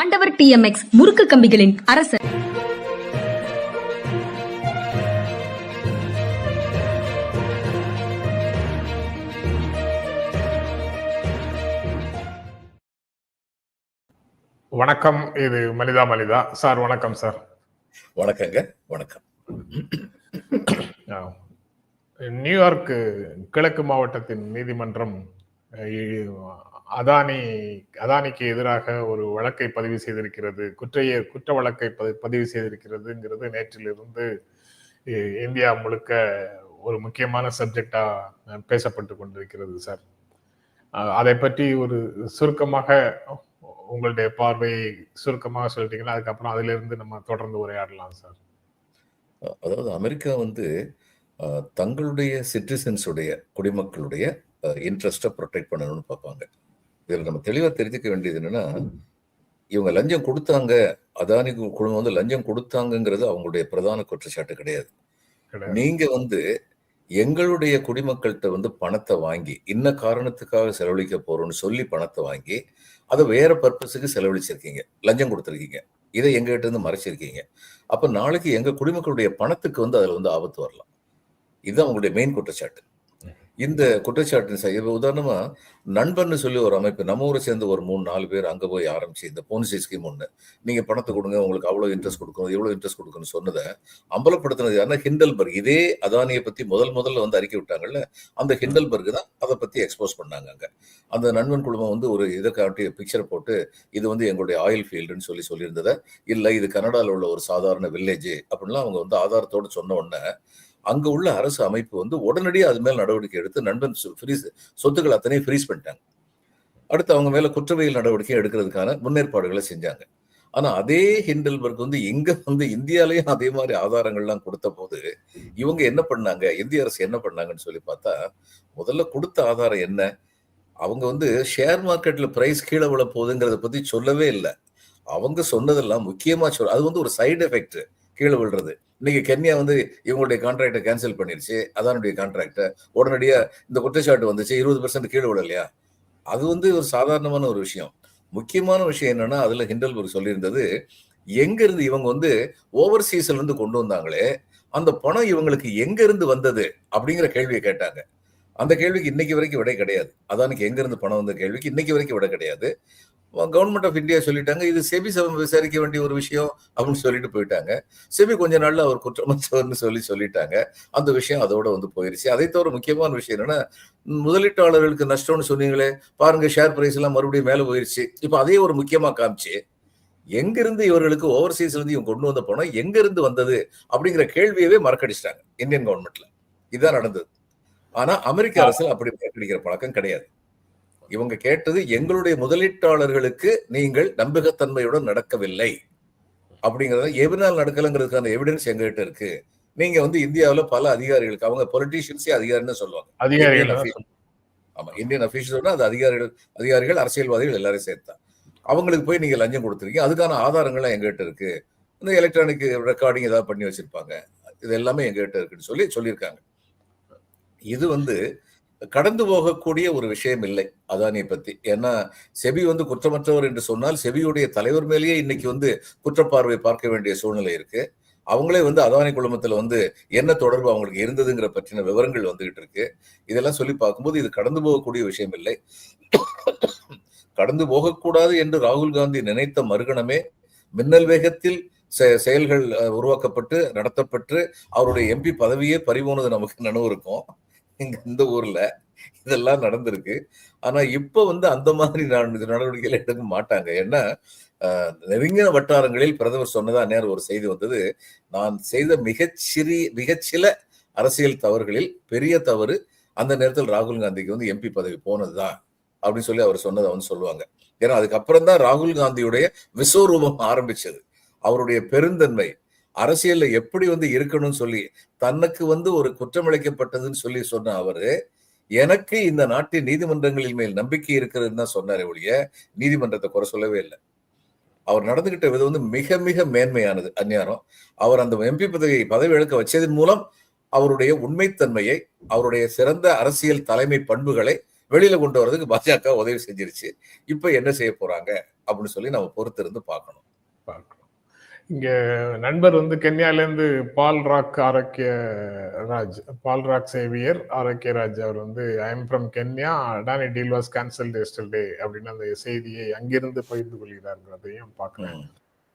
ஆண்டவர் டிஎம்எக்ஸ் முறுக்கு கம்பிகளின் அரசர். வணக்கம் இது மனிதா மனிதா சார் வணக்கம் சார். வணக்கங்க வணக்கம். நியூயார்க் கிழக்கு மாவட்டத்தின் நீதிமன்றம் அதானி அதானிக்கு எதிராக ஒரு வழக்கை பதிவு செய்திருக்கிறது குற்றைய குற்ற வழக்கை பதி- பதிவு செய்திருக்கிறதுங்கிறது நேற்றிலிருந்து இந்தியா முழுக்க ஒரு முக்கியமான சப்ஜெக்டா பேசப்பட்டு கொண்டிருக்கிறது சார் அதை பற்றி ஒரு சுருக்கமாக உங்களுடைய பார்வையை சுருக்கமாக சொல்லிட்டீங்கன்னா அதுக்கப்புறம் அதிலிருந்து நம்ம தொடர்ந்து உரையாடலாம் சார் அதாவது அமெரிக்கா வந்து தங்களுடைய சிட்டிசன்ஸுடைய குடிமக்களுடைய இன்ட்ரெஸ்ட்டை ப்ரொடெக்ட் பண்ணணும்னு பார்ப்பாங்க. இதில் நம்ம தெளிவாக தெரிஞ்சுக்க வேண்டியது என்னன்னா இவங்க லஞ்சம் கொடுத்தாங்க அதானி குழுமம் வந்து லஞ்சம் கொடுத்தாங்கங்கிறது அவங்களுடைய பிரதான குற்றச்சாட்டு கிடையாது. கிடையாது. நீங்க வந்து எங்களுடைய குடிமக்கள்கிட்ட வந்து பணத்தை வாங்கி இன்ன காரணத்துக்காக செலவழிக்க போறோம்னு சொல்லி பணத்தை வாங்கி அதை வேற பர்பஸுக்கு செலவழிச்சிருக்கீங்க. லஞ்சம் கொடுத்துருக்கீங்க. இதை எங்ககிட்ட இருந்து மறைச்சிருக்கீங்க. அப்ப நாளைக்கு எங்க குடிமக்களுடைய பணத்துக்கு வந்து அதுல வந்து ஆபத்து வரலாம். இதுதான் உங்களுடைய மெயின் குற்றச்சாட்டு. இந்த குற்றச்சாட்டு செய்ய உதாரணமா நண்பன்னு சொல்லி ஒரு அமைப்பு நம்ம ஊரை சேர்ந்து ஒரு மூணு நாலு பேர் அங்க போய் ஆரம்பிச்சு இந்த போனிசி ஸ்கீம் ஒண்ணு நீங்க பணத்தை கொடுங்க உங்களுக்கு அவ்வளவு இன்ட்ரெஸ்ட் கொடுக்கணும் இவ்வளவு இன்ட்ரெஸ்ட் கொடுக்கணும்னு சொன்னதை அம்பலப்படுத்தினது யாருன்னா ஹிண்டல்பர்க். இதே அதானியை பத்தி முதல் முதல்ல வந்து அறிக்கை விட்டாங்கல்ல அந்த ஹிண்டல்பர்க் தான் அதை பத்தி எக்ஸ்போஸ் பண்ணாங்க அங்க. அந்த நண்பன் குழுமம் வந்து ஒரு இதை காட்டி பிக்சரை போட்டு இது வந்து எங்களுடைய ஆயில் ஃபீல்டுன்னு சொல்லி சொல்லியிருந்ததை இல்ல இது கனடாவில் உள்ள ஒரு சாதாரண வில்லேஜ் அப்படின்லாம் அவங்க வந்து ஆதாரத்தோடு சொன்ன உடனே அங்க உள்ள அரசு அமைப்பு வந்து உடனடியாக அது மேல் நடவடிக்கை எடுத்து நண்பன் ஃப்ரீஸ் சொத்துக்கள் அத்தனையும் ஃப்ரீஸ் பண்ணிட்டாங்க. அடுத்து அவங்க மேல குற்றவியல் நடவடிக்கை எடுக்கிறதுக்கான முன்னேற்பாடுகளை செஞ்சாங்க. ஆனா அதே ஹிண்டல்பர்க் வந்து எங்க வந்து இந்தியாலையும் அதே மாதிரி ஆதாரங்கள்லாம் கொடுத்த போது இவங்க என்ன பண்ணாங்க? இந்திய அரசு என்ன பண்ணாங்கன்னு சொல்லி பார்த்தா முதல்ல கொடுத்த ஆதாரம் என்ன? அவங்க வந்து ஷேர் மார்க்கெட்ல பிரைஸ் கீழே விழ போகுதுங்கிறத பத்தி சொல்லவே இல்லை. அவங்க சொன்னதெல்லாம் முக்கியமா சொல் அது வந்து ஒரு சைடு எஃபெக்ட் கீழே விழுறது. இன்னைக்கு கென்யா வந்து இவங்களுடைய கான்ட்ராக்டை கேன்சல் பண்ணிருச்சு. அதானுடைய கான்ட்ராக்டை உடனடியா இந்த குற்றச்சாட்டு வந்துச்சு. இருபது பர்சன்ட் கீழே விடலையா? அது வந்து ஒரு சாதாரணமான ஒரு விஷயம். முக்கியமான விஷயம் என்னன்னா அதுல ஹிண்டல்பர்க் சொல்லியிருந்தது எங்க இருந்து இவங்க வந்து ஓவர்சீஸ்ல இருந்து கொண்டு வந்தாங்களே அந்த பணம் இவங்களுக்கு எங்க இருந்து வந்தது அப்படிங்கிற கேள்வியை கேட்டாங்க. அந்த கேள்விக்கு இன்னைக்கு வரைக்கும் விடை கிடையாது. அதானுக்கு எங்க இருந்து பணம் வந்த கேள்விக்கு இன்னைக்கு வரைக்கும் விடை கிடையாது. கவர்மெண்ட் ஆஃப் இந்தியா சொல்லிட்டாங்க இது செபி சபை விசாரிக்க வேண்டிய ஒரு விஷயம் அப்படின்னு சொல்லிட்டு போயிட்டாங்க. செபி கொஞ்ச நாள்ல அவர் குற்றமற்றவர்னு சொல்லி சொல்லிட்டாங்க. அந்த விஷயம் அதோட வந்து போயிருச்சு. அதை தவிர முக்கியமான விஷயம் என்னன்னா முதலீட்டாளர்களுக்கு நஷ்டம்னு சொன்னீங்களே பாருங்க ஷேர் பிரைஸ் எல்லாம் மறுபடியும் மேல போயிருச்சு. இப்போ அதே ஒரு முக்கியமா காமிச்சு எங்கிருந்து இவர்களுக்கு ஓவர்சீஸ்ல இருந்து இவங்க கொண்டு வந்த பணம் எங்க இருந்து வந்தது அப்படிங்கிற கேள்வியவே மறக்கடிச்சிட்டாங்க இந்தியன் கவர்மெண்ட்ல இதுதான் நடந்தது. ஆனா அமெரிக்க அரசு அப்படி மறக்கடிக்கிற பழக்கம் கிடையாது. இவங்க கேட்டது எங்களுடைய முதலீட்டாளர்களுக்கு நீங்கள் நம்பகத்தன்மையுடன் நடக்கவில்லை. அப்படிங்கறத எதனால் நடக்கலைங்கிறதுக்கான எவிடன்ஸ் எங்ககிட்ட இருக்கு. நீங்க வந்து இந்தியாவுல பல அதிகாரிகளுக்கு அவங்க பொலிட்டீஷியன்ஸே அதிகாரின்னு சொல்லுவாங்க. அதிகாரிகள். ஆமா இந்தியன் அபிஷியல்ஸ்னா அது அதிகாரிகள் அதிகாரிகள் அரசியல்வாதிகள் எல்லாரும் சேர்த்தா. அவங்களுக்கு போய் நீங்க லஞ்சம் கொடுத்துருக்கீங்க. அதுக்கான ஆதாரங்கள்லாம் எங்ககிட்ட இருக்கு. இந்த எலக்ட்ரானிக் ரெக்கார்டிங் ஏதாவது பண்ணி வச்சிருப்பாங்க. இது எல்லாமே எங்ககிட்ட இருக்குன்னு சொல்லி சொல்லியிருக்காங்க. இது வந்து கடந்து போகக்கூடிய ஒரு விஷயம் இல்லை. அதானியை பத்தி. ஏன்னா செபி வந்து குற்றமற்றவர் என்று சொன்னால் செபியுடைய தலைவர் மேலேயே இன்னைக்கு வந்து குற்றப்பார்வை பார்க்க வேண்டிய சூழ்நிலை இருக்கு. அவங்களே வந்து அதானி குழுமத்தில் வந்து என்ன தொடர்பு அவங்களுக்கு இருந்ததுங்கிற பற்றின விவரங்கள் வந்துகிட்டு இருக்கு. இதெல்லாம் சொல்லி பார்க்கும்போது இது கடந்து போகக்கூடிய விஷயம் இல்லை. கடந்து போகக்கூடாது என்று ராகுல் காந்தி நினைத்த மறுகணமே மின்னல் வேகத்தில் செ- செயல்கள் உருவாக்கப்பட்டு நடத்தப்பட்டு அவருடைய எம்பி பதவியே பறிபோனது நமக்கு நினைவு இருக்கும். எங்க இந்த ஊர்ல இதெல்லாம் நடந்திருக்கு. ஆனா இப்ப வந்து அந்த மாதிரி நான் நடவடிக்கைகள் எடுக்க மாட்டாங்க. ஏன்னா நெருங்கின வட்டாரங்களில் பிரதமர் சொன்னதா நேரம் ஒரு செய்தி வந்தது. நான் செய்த மிகச்சிறி மிகச்சில அரசியல் தவறுகளில் பெரிய தவறு அந்த நேரத்தில் ராகுல் காந்திக்கு வந்து எம்பி பதவி போனதுதான் அப்படின்னு சொல்லி அவர் சொன்னதை வந்து சொல்லுவாங்க. ஏன்னா அதுக்கப்புறம் தான் ராகுல் காந்தியுடைய விஸ்வரூபம் ஆரம்பிச்சது. அவருடைய பெருந்தன்மை அரசியல்ல எப்படி வந்து இருக்கணும்னு சொல்லி தனக்கு வந்து ஒரு குற்றமிழைக்கப்பட்டதுன்னு சொல்லி சொன்ன அவரு எனக்கு இந்த நாட்டின் நீதிமன்றங்களின் மேல் நம்பிக்கை இருக்கிறதுன்னு தான் சொன்னாரே ஒழிய நீதிமன்றத்தை குறை சொல்லவே இல்லை. அவர் நடந்துகிட்ட விதம் வந்து மிக மிக மேன்மையானது அந்நியாரம். அவர் அந்த எம்பி பதவியை பதவி இழக்க வச்சதன் மூலம் அவருடைய உண்மைத்தன்மையை அவருடைய சிறந்த அரசியல் தலைமை பண்புகளை வெளியில கொண்டு வர்றதுக்கு பாஜக உதவி செஞ்சிருச்சு. இப்ப என்ன செய்ய போறாங்க? அப்படின்னு சொல்லி நம்ம பொறுத்திருந்து பார்க்கணும். பார்க்கணும். இங்க நண்பர் வந்து கென்யால இருந்து பால் ராக் ஆரோக்கிய ராஜ் பால் ராக் சேவியர் ஆரோக்கிய ராஜ் அவர் வந்து I am from Kenya Adani deal was cancelled yesterday அப்படின்னு அந்த செய்தியை அங்கிருந்து பகிர்ந்து கொள்கிறார்களையும் பார்க்கிறேன்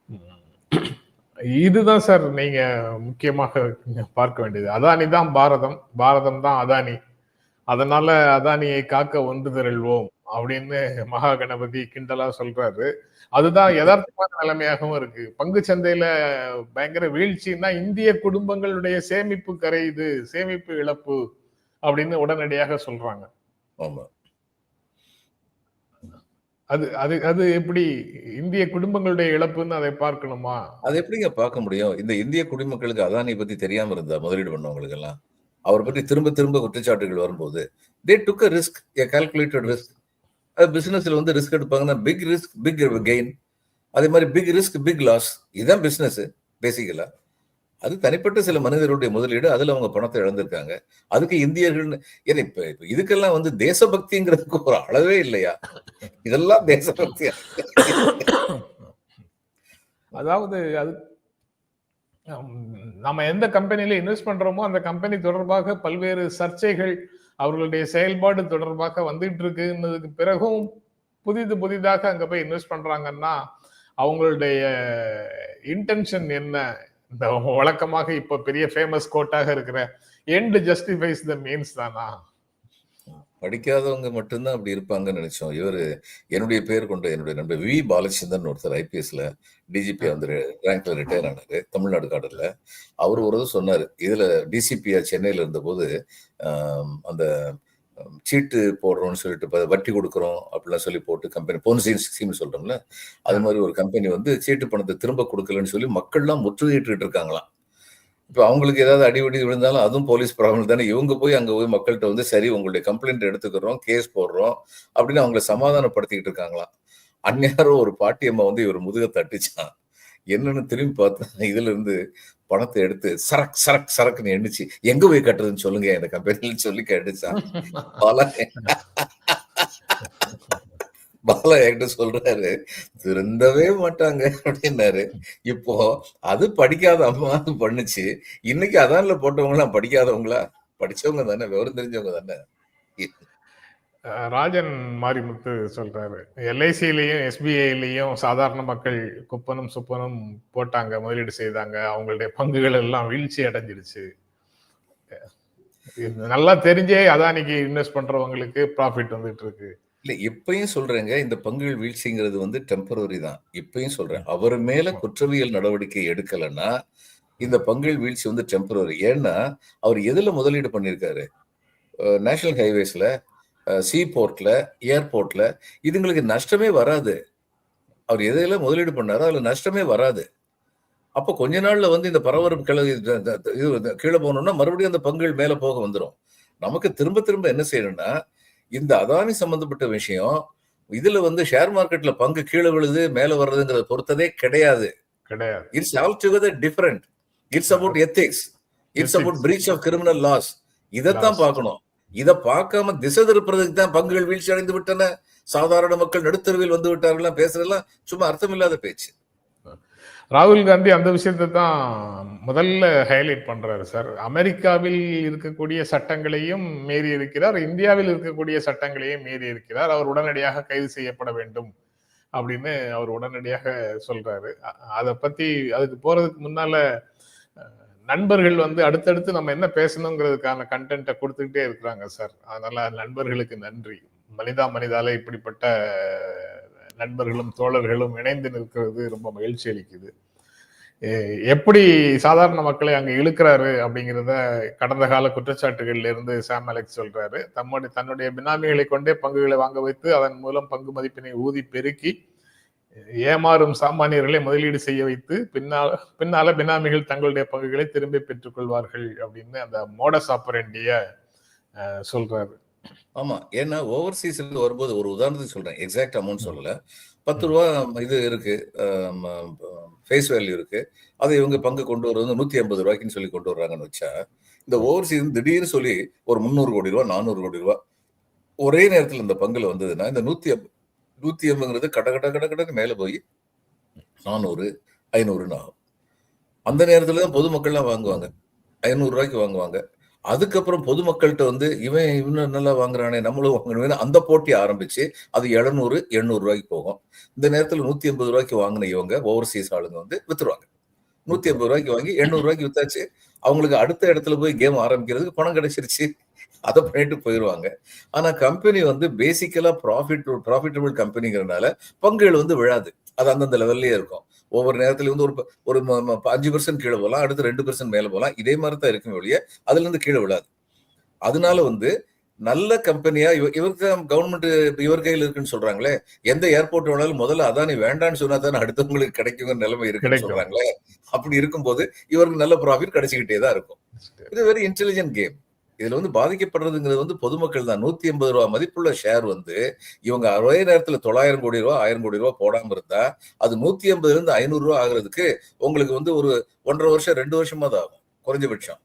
ம். இதுதான் சார் நீங்க முக்கியமாக பார்க்க வேண்டியது. அதானி தான் பாரதம். பாரதம் தான் அதானி. அதனால அதானியை காக்க ஒன்று திரள்வோம். அப்படின்னு மகா கணபதி கிண்டலா சொல்றாரு. அதுதான் யதார்த்தமான நிலைமையாகவும் இருக்கு. பங்கு சந்தையில பயங்கர வீழ்ச்சின்னா இந்திய குடும்பங்களுடைய சேமிப்பு கரையுது சேமிப்பு இழப்பு அப்படின்னு உடனடியாக சொல்றாங்க. அது அது அது எப்படி இந்திய குடும்பங்களுடைய இழப்புன்னு அதை பார்க்கணுமா? அது எப்படிங்க பார்க்க முடியும்? இந்த இந்திய குடிமக்களுக்கு அதானி பத்தி தெரியாம இருந்தா முதலீடு பண்ணவங்களுக்கு எல்லாம் அவர் பற்றி திரும்ப திரும்ப குற்றச்சாட்டுகள் வரும்போது they took risk a calculated risk அது பிசினஸ்ல வந்து ரிஸ்க் எடுப்பாங்கன்னா பிக் ரிஸ்க் பிக் கெயின் அதே மாதிரி பிக் ரிஸ்க் பிக் லாஸ் இதுதான் பிசினஸ் பேசிக்கலா அது தனிப்பட்ட சில மனிதர்களுடைய முதலீடு அதுல அவங்க பணத்தை இழந்திருக்காங்க. அதுக்கு இந்தியர்கள் ஏன்னா இப்ப இதுக்கெல்லாம் வந்து தேசபக்திங்கிறதுக்கு ஒரு அளவே இல்லையா? இதெல்லாம் தேசபக்தியா அதாவது அது நம்ம எந்த கம்பெனில இன்வெஸ்ட் பண்றோமோ அந்த கம்பெனி தொடர்பாக பல்வேறு சர்ச்சைகள் அவர்களுடைய செயல்பாடு தொடர்பாக வந்துட்டு இருக்குன்னதுக்கு பிறகும் புதிது புதிதாக அங்க போய் இன்வெஸ்ட் பண்றாங்கன்னா அவங்களுடைய இன்டென்ஷன் என்ன? இந்த வழக்கமாக இப்ப பெரிய ஃபேமஸ் கோட்டாக இருக்கிற எண்ட் ஜஸ்டிஃபைஸ் த மீன்ஸ் தானா? படிக்காதவங்க மட்டும்தான் அப்படி இருப்பாங்கன்னு நினைச்சோம். இவரு என்னுடைய பேர் கொண்ட என்னுடைய நண்பர் வி. பாலச்சந்திரன் ஒருத்தர் ஐபிஎஸ்ல டிஜிபி வந்து ரேங்க்ல ரிட்டையர் ஆனாரு தமிழ்நாடு காடர்ல அவர் ஒரு இது சொன்னாரு இதுல டிசிபியா சென்னையில இருந்தபோது அந்த சீட்டு போடுறோம்னு சொல்லிட்டு வட்டி கொடுக்குறோம் அப்படிலாம் சொல்லி போட்டு கம்பெனி போன்சி ஸ்கீம் சொல்றோம்ல அது மாதிரி ஒரு கம்பெனி வந்து சீட்டு பணத்தை திரும்ப கொடுக்கலன்னு சொல்லி மக்கள்லாம் முற்றுகையிட்டு இருக்காங்களாம். இப்போ அவங்களுக்கு ஏதாவது அடிபடி விழுந்தாலும் அதுவும் போலீஸ் ப்ராப்ளம் தானே. இவங்க போய் அங்க போய் மக்கள்கிட்ட வந்து சரி உங்களுடைய கம்ப்ளைண்ட் எடுத்துக்கிறோம் கேஸ் போடுறோம் அப்படின்னு அவங்கள சமாதானப்படுத்திக்கிட்டு இருக்காங்களாம் அந்நேரம் ஒரு பாட்டியம்மா வந்து இவர் முதுக தட்டுச்சான். என்னன்னு திரும்பி பார்த்தா இதுல இருந்து பணத்தை எடுத்து சரக் சரக் சரக்குன்னு எண்ணிச்சு எங்க போய் கட்டுறதுன்னு சொல்லுங்க இந்த கம்பெனில சொல்லி கேட்டுச்சான். பாலா என்கிட்ட சொல்றாரு திருந்தவே மாட்டாங்க அப்படின்னாரு. இப்போ அது படிக்காத அம்மா பண்ணுச்சு. இன்னைக்கு அதான்ல போட்டவங்களாம் படிக்காதவங்களா? படிச்சவங்க தானே விவரம் தெரிஞ்சவங்க தானே? ராஜன் மாரிமுத்து சொல்றாரு எல்ஐசிலையும் எஸ்பிஐலையும் சாதாரண மக்கள் குப்பனும் சுப்பனும் போட்டாங்க முதலீடு செய்தாங்க. அவங்களுடைய பங்குகள் எல்லாம் வீழ்ச்சி அடைஞ்சிருச்சு நல்லா தெரிஞ்சே அதானிக்கு இன்வெஸ்ட் பண்றவங்களுக்கு ப்ராஃபிட் வந்துட்டு இருக்கு. இல்ல இப்பயும் சொல்றேங்க. இந்த பங்குகள் வீழ்ச்சிங்கிறது வந்து டெம்பரரி தான். இப்பயும் சொல்றேன். அவர் மேல குற்றவியல் நடவடிக்கை எடுக்கலைன்னா இந்த பங்குகள் வீழ்ச்சி வந்து டெம்பரரி ஏன்னா அவர் எதுல முதலீடு பண்ணியிருக்காரு? நேஷனல் ஹைவேஸ்ல சீ போர்ட்ல ஏர்போர்ட்ல இதுங்களுக்கு நஷ்டமே வராது. அவர் எதுல முதலீடு பண்ணாரோ அதுல நஷ்டமே வராது. அப்போ கொஞ்ச நாள்ல வந்து இந்த பரபரப்பு கிள இது கீழே போனோம்னா மறுபடியும் அந்த பங்குகள் மேல போக வந்துடும் நமக்கு திரும்ப திரும்ப என்ன செய்யணும்னா இந்த அதானி சம்பந்தப்பட்ட விஷயம் இதுல வந்து ஷேர் மார்க்கெட்ல பங்கு கீழே விழுது மேல வர்றதுங்கிறத பொறுத்ததே கிடையாது. கிடையாது. It's all together different it's about ethics it's about breach of criminal loss இதைத்தான். பார்க்கணும். இதை பார்க்காம திசை திருப்புறதுக்கு தான் பங்குகள் வீழ்ச்சி அடைந்து விட்டன. சாதாரண மக்கள் நடுத்தருவில் வந்து விட்டார்கள் பேசுறதெல்லாம் சும்மா அர்த்தமில்லாத பேச்சு. ராகுல் காந்தி அந்த விஷயத்தை தான் முதல்ல ஹைலைட் பண்றாரு சார் அமெரிக்காவில் இருக்கக்கூடிய சட்டங்களையும் மீறி இருக்கிறார் இந்தியாவில் இருக்கக்கூடிய சட்டங்களையும் மீறி இருக்கிறார். அவர் உடனடியாக கைது செய்யப்பட வேண்டும் அப்படின்னு அவர் உடனடியாக சொல்றாரு. அதை பத்தி அதுக்கு போறதுக்கு முன்னால நண்பர்கள் வந்து அடுத்தடுத்து நம்ம என்ன பேசணுங்கிறதுக்கான கண்டென்ட்டை கொடுத்துக்கிட்டே இருக்கிறாங்க சார் அதனால நண்பர்களுக்கு நன்றி. மனிதா மனிதால இப்படிப்பட்ட நண்பர்களும் தோழர்களும் இணைந்து நிற்கிறது ரொம்ப மகிழ்ச்சி அளிக்குது. எப்படி சாதாரண மக்களை அங்கே இழுக்கிறாரு அப்படிங்கிறத கடந்த கால குற்றச்சாட்டுகள்ல இருந்து சாம் அலெக்ஸ் சொல்றாரு. தம்முடைய தன்னுடைய பினாமிகளை கொண்டே பங்குகளை வாங்க வைத்து அதன் மூலம் பங்கு மதிப்பினை ஊதி பெருக்கி ஏமாறும் சாமானியர்களை முதலீடு செய்ய வைத்து பின்னால பின்னால பினாமிகள் தங்களுடைய பங்குகளை திரும்பி பெற்றுக்கொள்வார்கள் அப்படின்னு அந்த மோடஸ் ஆப்பரண்டிய சொல்றாரு. ஆமா. ஏன்னா ஓவர்சீஸ்ல வரும்போது ஒரு உதாரணத்துக்கு சொல்றேன். எக்ஸாக்ட் அமௌண்ட் சொல்லல. பத்து ரூபா இது இருக்கு. ஃபேஸ் வேல்யூ இருக்கு. அதை இவங்க பங்கு கொண்டு வருவது நூத்தி ஐம்பது ரூபாய்க்குன்னு சொல்லி கொண்டு வர்றாங்கன்னு வச்சா இந்த ஓவர்சீஸ் திடீர்னு சொல்லி ஒரு முந்நூறு கோடி ரூபா நானூறு கோடி ரூபா ஒரே நேரத்துல இந்த பங்குல வந்ததுன்னா இந்த நூத்தி நூத்தி ஐம்பதுங்கிறது கட கட கட கடன்னு மேல போய் நானூறு ஐநூறுன்னு ஆகும். அந்த நேரத்துல தான் பொதுமக்கள்லாம் வாங்குவாங்க. ஐநூறு ரூபாய்க்கு வாங்குவாங்க. அதுக்கப்புறம் பொதுமக்கள்கிட்ட வந்து இவன் இவன் நல்லா வாங்குறானே நம்மளும் வாங்கணும்னு அந்த போட்டி ஆரம்பிச்சு அது எழுநூறு எண்ணூறு ரூபாய்க்கு போகும். இந்த நேரத்தில் நூத்தி எண்பது ரூபாய்க்கு வாங்கின இவங்க ஓவர்சீஸ் ஆளுங்க வந்து வித்துருவாங்க. நூத்தி எண்பது ரூபாய்க்கு வாங்கி எண்ணூறு ரூபாய்க்கு வித்தாச்சு. அவங்களுக்கு அடுத்த இடத்துல போய் கேம் ஆரம்பிக்கிறதுக்கு பணம் கிடைச்சிருச்சு. அதை பண்ணிட்டு போயிடுவாங்க ஆனா கம்பெனி வந்து பேசிக்கலா ப்ராஃபிட் ப்ராஃபிட்டபிள் கம்பெனிங்கிறனால பங்குகள் வந்து விழாது. அது அந்தந்த லெவல்லயே இருக்கும். ஒவ்வொரு நேரத்துல வந்து ஒரு ஒரு அஞ்சு பர்சன்ட் கீழே போகலாம் அடுத்து ரெண்டு பர்சன்ட் மேல போகலாம். இதே மாதிரி தான் இருக்கும் ஒழிய அதுல இருந்து கீழே விழாது. அதனால வந்து நல்ல கம்பெனியா இவ இவருக்கு தான் கவர்மெண்ட் இவர் கையில் இருக்குன்னு சொல்றாங்களே எந்த ஏர்போர்ட் வேணாலும் முதல்ல அதானி வேண்டான்னு சொன்னா தானே அடுத்தவங்களுக்கு கிடைக்குங்கிற நிலைமை இருக்குன்னு. சொல்றாங்களே அப்படி இருக்கும்போது இவருக்கு நல்ல ப்ராஃபிட் கிடைச்சிக்கிட்டே தான் இருக்கும். இது வெரி இன்டெலிஜென்ட் கேம் இதுல வந்து பாதிக்கப்படுறதுங்கிறது வந்து பொதுமக்கள் தான். நூத்தி எண்பது ரூபா மதிப்புள்ள ஷேர் வந்து இவங்க ஒரே நேரத்துல தொள்ளாயிரம் கோடி ரூபா ஆயிரம் கோடி ரூபா போடாம இருந்தா அது நூத்தி எண்பதுல இருந்து ஐநூறு ரூபா ஆகுறதுக்கு உங்களுக்கு வந்து ஒரு ஒன்றரை வருஷம் ரெண்டு வருஷமா தான் ஆகும் குறைஞ்சபட்சம்.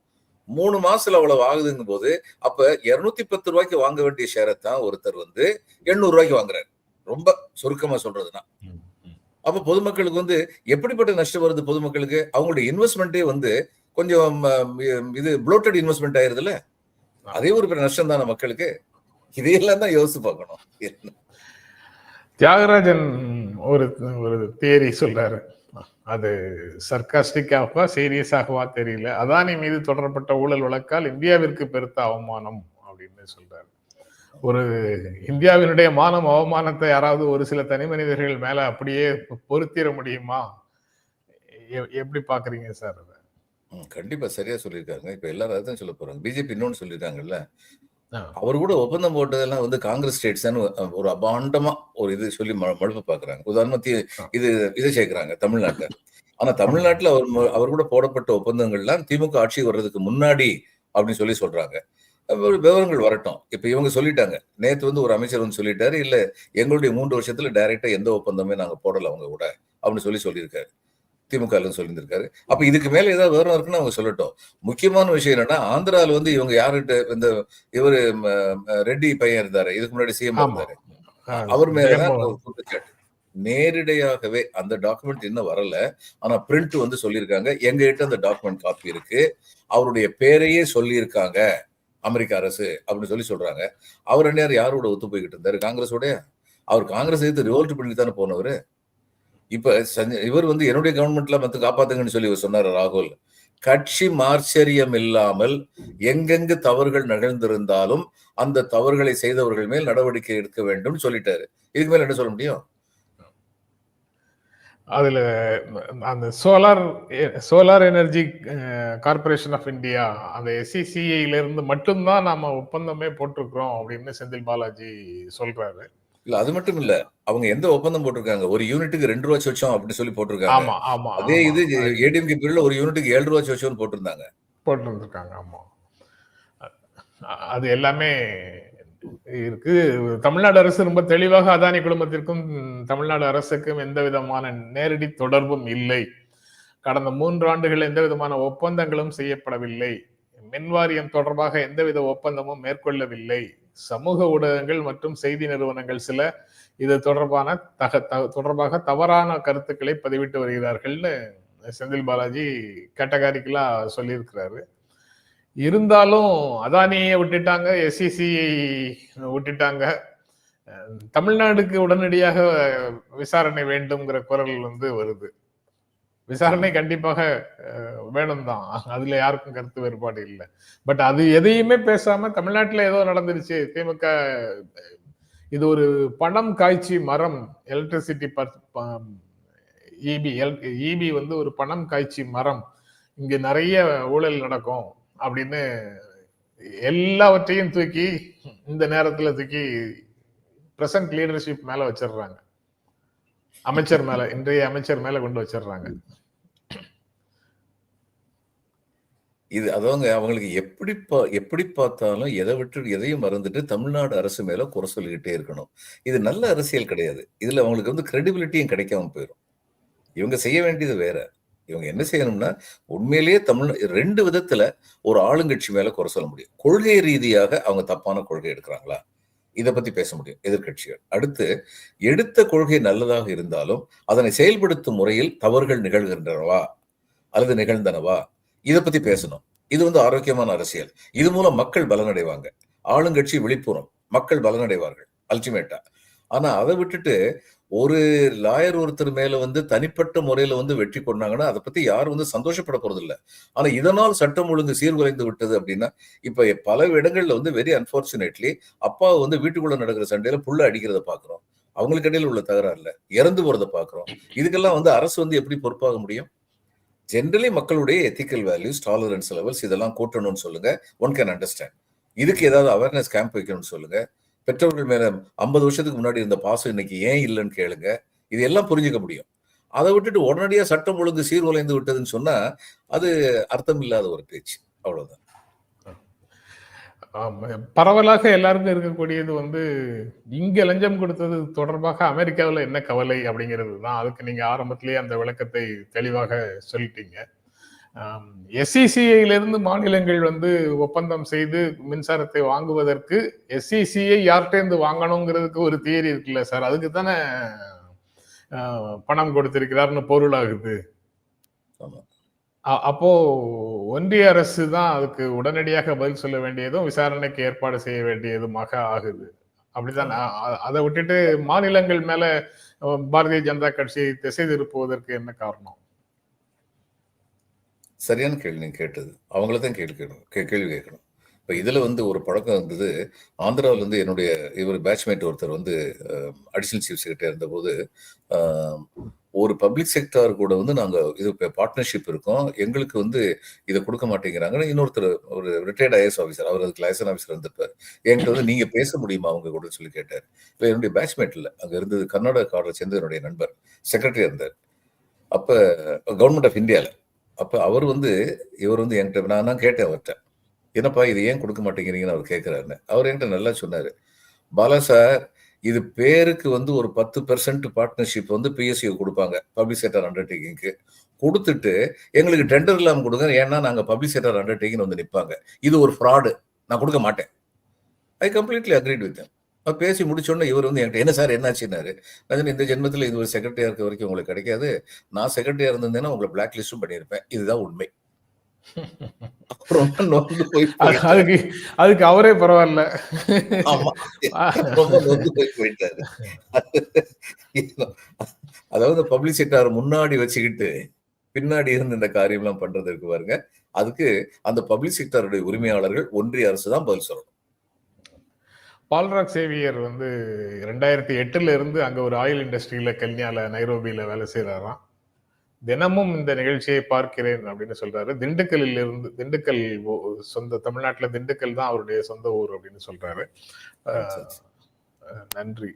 மூணு மாசத்துல அவ்வளவு ஆகுதுங்கும் போது அப்ப இருநூத்தி பத்து ரூபாய்க்கு வாங்க வேண்டிய ஷேரை தான் ஒருத்தர் வந்து எண்ணூறு ரூபாய்க்கு வாங்குறாரு. ரொம்ப சுருக்கமா சொல்றதுன்னா. அப்ப பொதுமக்களுக்கு வந்து எப்படிப்பட்ட நஷ்டம் வருது பொதுமக்களுக்கு? அவங்களுடைய இன்வெஸ்ட்மெண்ட்டே வந்து கொஞ்சம் இது ப்ளோட்டட் இன்வெஸ்ட்மெண்ட் ஆயிருதுல்ல? அதே ஒரு பெரிய நஷ்டம் தானே மக்களுக்கு. இதையெல்லாம் தான் யோசிச்சு பார்க்கணும். தியாகராஜன் ஒரு ஒரு தியரி சொல்றாரு. அது சர்க்காஸ்டிக்காகவா சீரியஸாகவா தெரியல. அதானி மீது தொடரப்பட்ட ஊழல் வழக்கால் இந்தியாவிற்கு பெருத்த அவமானம் அப்படின்னு சொல்றாரு. ஒரு இந்தியாவினுடைய மானம் அவமானத்தை யாராவது ஒரு சில தனி மனிதர்கள் மேல அப்படியே பொருத்திட முடியுமா? எப்படி பாக்குறீங்க சார் அதை? ம், கண்டிப்பா சரியா சொல்லியிருக்காங்க இப்ப எல்லாரும் அதான் சொல்ல போறாங்க. பிஜேபி இன்னொன்னு சொல்லியிருக்காங்கல்ல. ஆ. அவர் கூட ஒப்பந்தம் போட்டதெல்லாம் வந்து காங்கிரஸ் ஸ்டேட்ஸ் ஒரு அபாண்டமா ஒரு இது சொல்லி ம- மழுப்ப பாக்குறாங்க. உதாரணமா தி- ஆ. இது இதை சேர்க்கிறாங்க தமிழ்நாட்டுல. ஆனா தமிழ்நாட்டுல அவர் ம- அவர் கூட போடப்பட்ட ஒப்பந்தங்கள்லாம் திமுக ஆட்சி வர்றதுக்கு முன்னாடி அப்படின்னு சொல்லி சொல்றாங்க. ஒரு விவரங்கள் வரட்டும். இப்ப இவங்க சொல்லிட்டாங்க. நேத்து வந்து ஒரு அமைச்சர் வந்து சொல்லிட்டாரு இல்ல எங்களுடைய மூன்று வருஷத்துல டைரக்டா எந்த ஒப்பந்தமே நாங்க போடல அவங்க கூட அப்படின்னு சொல்லி சொல்லியிருக்காரு. திமுக ல சொல்லியிருக்காரு அப்ப இதுக்கு மேல ஏதாவது விவரம் இருக்குன்னு அவங்க சொல்லட்டும். முக்கியமான விஷயம் என்னன்னா ஆந்திரால வந்து இவங்க யாருகிட்ட இந்த இவரு ரெட்டி பையன் இருந்தாரு. இதுக்கு முன்னாடி சிஎம் இருந்தாரு. அவர் மேலதான் குற்றச்சாட்டு. நேரடியாகவே அந்த டாக்குமெண்ட் இன்னும் வரல. ஆனா பிரிண்ட் வந்து சொல்லியிருக்காங்க. எங்க கிட்ட அந்த டாக்குமெண்ட் காப்பி இருக்கு. அவருடைய பேரையே சொல்லியிருக்காங்க. அமெரிக்க அரசு அப்படின்னு சொல்லி சொல்றாங்க. அவர் என்ன யாரோட ஒத்து போய்கிட்டு இருந்தாரு? காங்கிரஸோட அவர் காங்கிரஸ் எதிர்த்து ரிவோல்ட் பண்ணி தானே போனவர்? இப்ப இவர் வந்து என்னுடைய கவர்மெண்ட்ல மத்த காப்பாத்துங்கன்னு சொல்லி இவர் சொன்னார் ராகுல். கட்சி மார்ச்சரியம் இல்லாமல் எங்கெங்கு தவறுகள் நிகழ்ந்திருந்தாலும் அந்த தவறுகளை செய்தவர்கள் மேல் நடவடிக்கை எடுக்க வேண்டும் சொல்லிட்டாரு. இதுக்கு மேல என்ன சொல்ல முடியும்? அதுல அந்த solar solar energy corporation of India அந்த எஸ்சிசிஐல இருந்து மட்டும்தான் நாம ஒப்பந்தமே போட்டிருக்கிறோம் அப்படின்னு செந்தில் பாலாஜி சொல்றாரு. இல்ல அது மட்டும் இல்ல. அவங்க எந்த ஒப்பந்தம் போட்டிருக்காங்க? ஒரு யூனிட்டுக்கு ரெண்டு ரூபா சொச்சோம் அப்படி சொல்லி போட்டிருக்காங்க. ஆமா ஆமா அதே. இது ஏடிஎம்கே பீரியட்ல ஒரு யூனிட்டுக்கு ஏழு ரூபா சொச்சோன்னு போட்டிருந்தாங்க. போட்டு இருந்திருக்காங்க ஆமா அது எல்லாமே இருக்கு. தமிழ்நாடு அரசு ரொம்ப தெளிவாக அதானி குழுமத்திற்கும் தமிழ்நாடு அரசுக்கும் எந்த விதமான நேரடி தொடர்பும் இல்லை. கடந்த மூன்று ஆண்டுகள் எந்த விதமான ஒப்பந்தங்களும் செய்யப்படவில்லை. மின் வாரியம் தொடர்பாக எந்தவித ஒப்பந்தமும் மேற்கொள்ளவில்லை. சமூக ஊடகங்கள் மற்றும் செய்தி நிறுவனங்கள் சில இது தொடர்பான தக த- தொடர்பாக தவறான கருத்துக்களை பதிவிட்டு வருகிறார்கள்னு செந்தில் பாலாஜி கேட்டகாரிக்கலா சொல்லியிருக்கிறாரு. இருந்தாலும் அதானியை விட்டுட்டாங்க எஸ்சிசி விட்டுட்டாங்க. தமிழ்நாடுக்கு உடனடியாக விசாரணை வேண்டும்ங்கிற குரல் வந்து வருது. விசாரணை கண்டிப்பாக வேணும் தான் அதுல யாருக்கும் கருத்து வேறுபாடு இல்லை. பட் அது எதையுமே பேசாம தமிழ்நாட்டில் ஏதோ நடந்துருச்சு. திமுக இது ஒரு பணம் காய்ச்சி மரம் எலக்ட்ரிசிட்டி இபி இபி வந்து ஒரு பணம் காய்ச்சி மரம் இங்க நிறைய ஊழல் நடக்கும் அப்படின்னு எல்லாவற்றையும் தூக்கி இந்த நேரத்துல தூக்கி பிரசன்ட் லீடர்ஷிப் மேல வச்சிடுறாங்க. அமைச்சர் மேல இன்றைய அமைச்சர் மேல கொண்டு வச்சிடுறாங்க. இது அதவங்க அவங்களுக்கு எப்படி பா- எப்படி பார்த்தாலும் எதை விட்டு எதையும் மறந்துட்டு தமிழ்நாடு அரசு மேல குறை சொல்லிக்கிட்டே இருக்கணும். இது நல்ல அரசியல் கிடையாது. இதுல அவங்களுக்கு வந்து கிரெடிபிலிட்டியும் கிடைக்காம போயிடும் இவங்க செய்ய வேண்டியது வேற. இவங்க என்ன செய்யணும்னா உண்மையிலேயே தமிழ் ரெண்டு விதத்துல ஒரு ஆளுங்கட்சி மேல குறை சொல்ல முடியும். கொள்கை ரீதியாக அவங்க தப்பான கொள்கை எடுக்கிறாங்களா? இதை பத்தி பேச முடியும் எதிர்கட்சிகள் அடுத்து எடுத்த கொள்கை நல்லதாக இருந்தாலும் அதனை செயல்படுத்தும் முறையில் தவறுகள் நிகழ்கின்றனவா? அல்லது நிகழ்ந்தனவா? இதை பத்தி பேசணும். இது வந்து ஆரோக்கியமான அரசியல். இது மூலம் மக்கள் பலனடைவாங்க. ஆளுங்கட்சி விழிப்புணர்வு. மக்கள் பலனடைவார்கள் அல்டிமேட்டா ஆனா அதை விட்டுட்டு ஒரு லாயர் ஒருத்தர் மேல வந்து தனிப்பட்ட முறையில வந்து வெற்றி கொண்டாங்கன்னா அதை பத்தி யாரும் வந்து சந்தோஷப்பட போறது இல்லை ஆனா இதனால் சட்டம் ஒழுங்கு சீர்குலைந்து விட்டது அப்படின்னா இப்ப பல இடங்கள்ல வந்து வெரி அன்பார்ச்சுனேட்லி அப்பா வந்து வீட்டுக்குள்ள நடக்கிற சண்டையில புள்ள அடிக்கிறத பாக்குறோம். அவங்களுக்கு இடையில உள்ள தகராறு இல்ல. இறந்து போறதை பாக்குறோம். இதுக்கெல்லாம் வந்து அரசு வந்து எப்படி பொறுப்பாக முடியும்? ஜென்ரலி மக்களுடைய எத்திக்கல் வேல்யூஸ் டாலரன்ஸ் லெவல்ஸ் இதெல்லாம் கூட்டணும்னு சொல்லுங்க. ஒன் கேன் அண்டர்ஸ்டாண்ட் இதுக்கு ஏதாவது அவேர்னஸ் கேம்ப் வைக்கணும்னு சொல்லுங்க. பெற்றோர்கள் மேல ஐம்பது வருஷத்துக்கு முன்னாடி இருந்த பாசம் இன்னைக்கு ஏன் இல்லைன்னு கேளுங்க. இது எல்லாம் புரிஞ்சுக்க முடியும். அதை விட்டுட்டு உடனடியாக சட்டம் ஒழுங்கு சீர்குலைந்து விட்டதுன்னு சொன்னா அது அர்த்தம் இல்லாத ஒரு பேச்சு. அவ்வளவுதான். பரவலாக எல்லாருக்கும் இருக்கக்கூடியது வந்து இங்க லஞ்சம் கொடுத்தது தொடர்பாக அமெரிக்காவில் என்ன கவலை அப்படிங்கிறது தான். அதுக்கு நீங்க ஆரம்பத்திலேயே அந்த விளக்கத்தை தெளிவாக சொல்லிட்டீங்க. எஸ்இசிஐயிலிருந்து மாநிலங்கள் வந்து ஒப்பந்தம் செய்து மின்சாரத்தை வாங்குவதற்கு எஸ்இசிஐ யார்கிட்டேருந்து வாங்கணுங்கிறதுக்கு ஒரு தியரி இருக்குல்ல சார் அதுக்கு தானே பணம் கொடுத்திருக்கிறார்னு பொருளாகுது. அப்போ ஒன்றிய அரசு தான் அதுக்கு உடனடியாக பதில் சொல்ல வேண்டியதும் விசாரணைக்கு ஏற்பாடு செய்ய வேண்டியதுமாக ஆகுது. அப்படிதான் அதை விட்டுட்டு மாநிலங்கள் மேல பாரதிய ஜனதா கட்சி திசை திருப்புவதற்கு என்ன காரணம்? சரியான கேள்வி நீங்கள் கேட்டது. அவங்கள தான் கேள்வி கேட்கணும். கே- கேள்வி கேட்கணும். இப்போ இதில் வந்து ஒரு பழக்கம் இருந்தது. ஆந்திராவில் வந்து என்னுடைய இவர் பேட்ச்மேட் ஒருத்தர் வந்து அடிஷனல் சீஃப் செக்ரட்டரி இருந்தபோது ஒரு பப்ளிக் செக்டார் கூட வந்து நாங்கள் இது இப்போ பார்ட்னர்ஷிப் இருக்கோம். எங்களுக்கு வந்து இதை கொடுக்க மாட்டேங்கிறாங்கன்னு இன்னொருத்தர் ஒரு ரிட்டையர்ட் ஐஎஸ் ஆஃபீஸர் அவர் அதுக்கு லைசன் ஆஃபீஸர் இருந்திருப்பார். என்கிட்ட வந்து நீங்கள் பேச முடியுமா அவங்க கூட சொல்லி கேட்டார். இப்போ என்னுடைய பேட்ச்மேட் இல்லை. அங்கே இருந்தது கர்நாடக கார்டை சேர்ந்து என்னுடைய நண்பர் செக்ரட்டரி இருந்தார். அப்போ கவர்மெண்ட் ஆஃப் இந்தியாவில் அப்போ அவர் வந்து இவர் வந்து என்கிட்ட நான் தான் கேட்டேன் அவர்கிட்ட. என்னப்பா இது ஏன் கொடுக்க மாட்டேங்கிறீங்கன்னு அவர் கேட்குறாருன்னு அவர் என்கிட்ட நல்லா சொன்னார். பாலா சார் இது பேருக்கு வந்து ஒரு பத்து பெர்சன்ட் பார்ட்னர்ஷிப் வந்து பிஎஸ்சி கொடுப்பாங்க பப்ளிக் செக்டர் அண்டர்டேக்கிங்க்கு கொடுத்துட்டு எங்களுக்கு டெண்டர் இல்லாமல் கொடுங்க ஏன்னா நாங்கள் பப்ளிக் செக்டர் அண்டர்டேக்கிங் வந்து நிற்பாங்க இது ஒரு ஃப்ராடு நான் கொடுக்க மாட்டேன். ஐ கம்ப்ளீட்லி அக்ரீட் வித் அப்ப பேசி முடிச்சோடனே இவர் வந்து என்கிட்ட என்ன சார் என்னாச்சுன்னாரு? நான் இந்த ஜென்மத்தில் இது ஒரு செக்ரட்டரியா இருக்க வரைக்கும் உங்களுக்கு கிடைக்காது. நான் செக்ரட்டரியா இருந்தேன்னா உங்களை பிளாக் லிஸ்டும் பண்ணியிருப்பேன். இதுதான் உண்மை. அதுக்கு அதுக்கு அவரே பரவாயில்ல. அதாவது பப்ளிக் செக்டார் முன்னாடி வச்சுக்கிட்டு பின்னாடி இருந்து இந்த காரியம்லாம் பண்றது இருக்கு பாருங்க அதுக்கு அந்த பப்ளிக் செக்டாருடைய உரிமையாளர்கள் ஒன்றிய அரசு தான் பதில் சொல்லணும். பால்ராக் சேவியர் வந்து ரெண்டாயிரத்தி எட்டுல இருந்து அங்க ஒரு ஆயில் இண்டஸ்ட்ரியில கென்யால நைரோபியில வேலை செய்யறாராம் தினமும் இந்த நிகழ்ச்சியை பார்க்கிறேன் அப்படின்னு சொல்றாரு. திண்டுக்கல்லில் இருந்து திண்டுக்கல் சொந்த தமிழ்நாட்டுல திண்டுக்கல் தான் அவருடைய சொந்த ஊர் அப்படின்னு சொல்றாரு. நன்றி.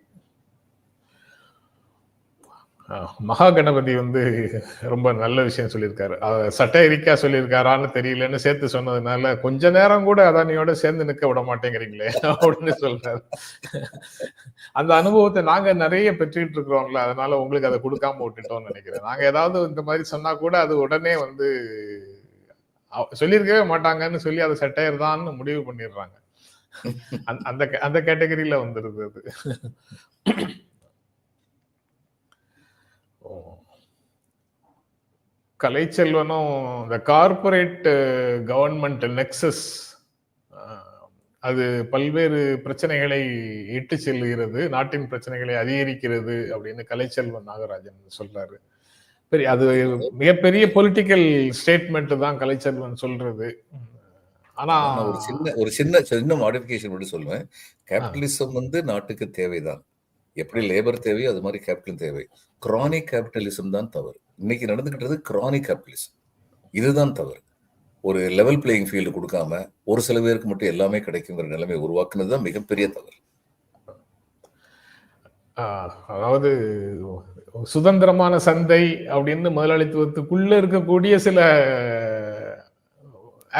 மகா கணபதி வந்து ரொம்ப நல்ல விஷயம் சொல்லியிருக்காரு. சட்டரிக்கா சொல்லியிருக்காரான்னு தெரியலன்னு சேர்த்து சொன்னதுனால கொஞ்ச நேரம் கூட அதானியோட சேர்ந்து நிக்க விட மாட்டேங்கிறீங்களே அப்படின்னு சொல்றாரு. அந்த அனுபவத்தை நாங்க நிறைய பெற்றுக்கிட்டு இருக்கிறோம்ல அதனால உங்களுக்கு அதை கொடுக்காம விட்டுட்டோம்னு நினைக்கிறேன். நாங்க ஏதாவது இந்த மாதிரி சொன்னா கூட அது உடனே வந்து சொல்லியிருக்கவே மாட்டாங்கன்னு சொல்லி அதை சட்டையர் தான் முடிவு பண்ணிடுறாங்க. அந்த- அந்த கே- அந்த கேட்டகரியில வந்துருது அது. கலைச்செல்வனும் இந்த கார்ப்பரேட் கவர்மெண்ட் நெக்ஸஸ் அது பல்வேறு பிரச்சனைகளை இட்டு செல்லுகிறது நாட்டின் பிரச்சனைகளை அதிகரிக்கிறது அப்படின்னு கலைச்செல்வன் நாகராஜன் சொல்றாரு. பெரிய அது மிகப்பெரிய பொலிட்டிக்கல் ஸ்டேட்மெண்ட் தான் கலைச்செல்வன் சொல்றது. ஆனா ஒரு சின்ன ஒரு சின்ன சின்ன மாடிஃபிகேஷன் மட்டும் சொல்லுவேன். கேபிட்டலிசம் வந்து நாட்டுக்கு தேவைதான். எப்படி லேபர் தேவையோ அது மாதிரி கேபிட்டல் தேவை. கிரானிக் கேபிட்டலிசம் தான் தவறு. இன்னைக்கு நடந்துகிட்டது கிரானிக் கேபிட்டலிசம் இதுதான் தவறு. ஒரு லெவல் பிளேயிங் ஃபீல்டு கொடுக்காம ஒரு சில பேருக்கு மட்டும் எல்லாமே கிடைக்குங்கிற நிலைமை உருவாக்குனது தான் மிகப்பெரிய தவறு. அதாவது சுதந்திரமான சந்தை அப்படின்னு முதலாளித்துவத்துக்குள்ள இருக்கக்கூடிய சில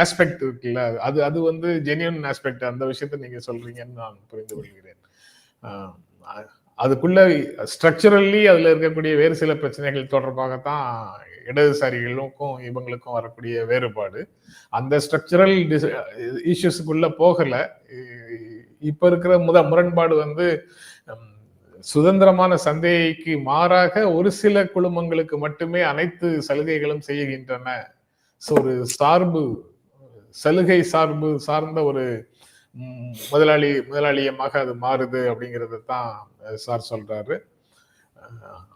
ஆஸ்பெக்ட் இருக்குல்ல? அது அது வந்து ஜெனியன் ஆஸ்பெக்ட் அந்த விஷயத்த நீங்க சொல்றீங்கன்னு நான் புரிந்து கொள்கிறேன். அதுக்குள்ள ஸ்ட்ரக்சரல்லி அதுல இருக்கக்கூடிய வேறு சில பிரச்சனைகள் தொடர்பாகத்தான் இடதுசாரிகளுக்கும் இவங்களுக்கும் வரக்கூடிய வேறுபாடு. அந்த ஸ்ட்ரக்சரல் இஷ்யூஸுக்குள்ள போகல. இப்ப இருக்கிற முத முரண்பாடு வந்து சுதந்திரமான சந்தைக்கு மாறாக ஒரு சில குழுமங்களுக்கு மட்டுமே அனைத்து சலுகைகளும் செய்கின்றன. ஒரு சார்பு சலுகை சார்பு சார்ந்த ஒரு முதலாளி முதலாளியமாக அது மாறுது அப்படிங்கிறது தான் சார் சொல்றாரு.